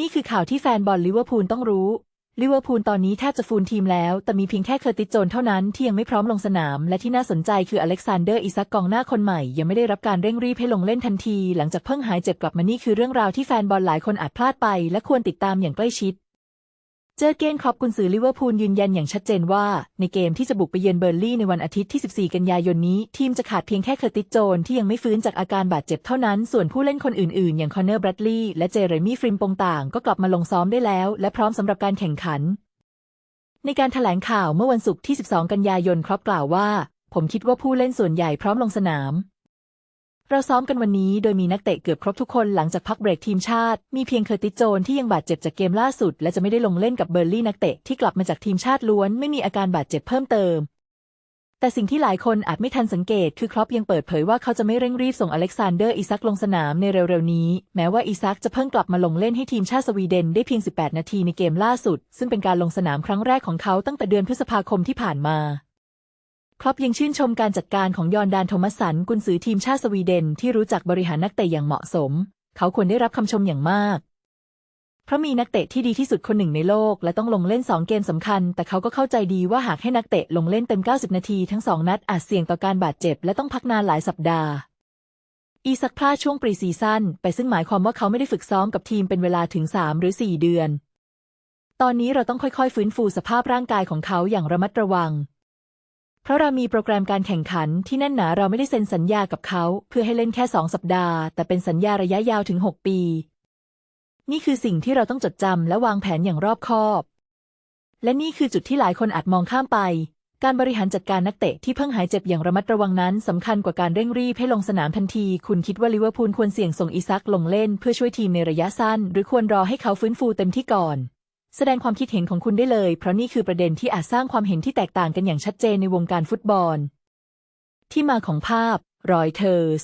นี่คือข่าวที่แฟนบอลลิเวอร์พูลต้องรู้ ลิเวอร์พูลตอนนี้แทบจะฟูลทีมแล้ว แต่มีเพียงแค่เคอร์ติสโจนเท่านั้นที่ยังไม่พร้อมลงสนาม และที่น่าสนใจคืออเล็กซานเดอร์อิซักกองหน้าคนใหม่ ยังไม่ได้รับการเร่งรีบให้ลงเล่นทันที หลังจากเพิ่งหายเจ็บกลับมานี่คือเรื่องราวที่แฟนบอลหลายคนอาจพลาดไป และควรติดตามอย่างใกล้ชิด เจอเกนครอปกุนซือลิเวอร์พูลยืนยันอย่างชัดเจนว่า ในเกมที่จะบุกไปเยือนเบอร์ลี่ในวันอาทิตย์ที่ 14 กันยายนนี้ ทีมจะขาดเพียงแค่เคอร์ติสโจนที่ยังไม่ฟื้นจากอาการบาดเจ็บเท่านั้น ส่วนผู้เล่นคนอื่นๆ อย่างคอนเนอร์แบรดลีย์และเจเรมี่ฟริมปงต่างก็กลับมาลงซ้อมได้แล้ว และพร้อมสำหรับการแข่งขัน ในการแถลงข่าวเมื่อวันศุกร์ที่ 12 กันยายนครอปกล่าวว่า ผมคิดว่าผู้เล่นส่วนใหญ่พร้อมลงสนาม เราซ้อมกันวันนี้โดยมีนักเตะเกือบครบทุกคนหลังจากพักเบรกทีมชาติ มีเพียงเคอร์ติโจนที่ยังบาดเจ็บจากเกมล่าสุด และจะไม่ได้ลงเล่นกับเบอร์ลี่นักเตะที่กลับมาจากทีมชาติล้วนไม่มีอาการบาดเจ็บเพิ่มเติม แต่สิ่งที่หลายคนอาจไม่ทันสังเกต คือครอปยังเปิดเผยว่าเขาจะไม่เร่งรีบส่งอเล็กซานเดอร์อิซักลงสนามในเร็วๆนี้ แม้ว่าอิซักจะเพิ่งกลับมาลงเล่นให้ทีมชาติสวีเดนได้เพียง 18 นาทีในเกมล่าสุด ซึ่งเป็นการลงสนามครั้งแรกของเขาตั้งแต่เดือนพฤษภาคมที่ผ่านมา ครอปยังชื่นชมการจัดการของยอนดานโทมัสสันกุนซือทีมชาติสวีเดนที่รู้จักบริหารนักเตะอย่างเหมาะสม เขาควรได้รับคำชมอย่างมาก เพราะมีนักเตะที่ดีที่สุดคนหนึ่งในโลก และต้องลงเล่น 2 เกมสำคัญ แต่เขาก็เข้าใจดีว่าหากให้นักเตะลงเล่นเต็ม 90 นาทีทั้ง2นัดอาจเสี่ยงต่อการบาดเจ็บ และต้องพักนานหลายสัปดาห์ อีซักพลาดช่วงปรีซีซั่นไปซึ่งหมายความว่าเขาไม่ได้ฝึกซ้อมกับทีมเป็นเวลาถึง 3 หรือ 4 เดือน ตอนนี้เราต้องค่อยๆ ฟื้นฟูสภาพร่างกายของเขาอย่างระมัดระวัง เพราะเรามีโปรแกรมการแข่งขันที่แน่นหนาเราไม่ได้เซ็นสัญญากับเขา เพื่อให้เล่นแค่2สัปดาห์ แต่เป็นสัญญาระยะยาวถึง 6 ปี นี่คือสิ่งที่เราต้องจดจำและวางแผนอย่างรอบคอบ และนี่คือจุดที่หลายคนอาจมองข้ามไป การบริหารจัดการนักเตะที่เพิ่งหายเจ็บอย่างระมัดระวังนั้นสำคัญกว่าการเร่งรีบให้ลงสนามทันที คุณคิดว่าลิเวอร์พูลควรเสี่ยงส่งอิซักลงเล่น เพื่อช่วยทีมในระยะสั้น หรือควรรอให้เขาฟื้นฟูเต็มที่ก่อน แสดงความคิดเห็นของคุณได้เลย เพราะนี่คือประเด็นที่อาจสร้างความเห็นที่แตกต่างกันอย่างชัดเจนในวงการฟุตบอล ที่มาของภาพรอยเทอร์ส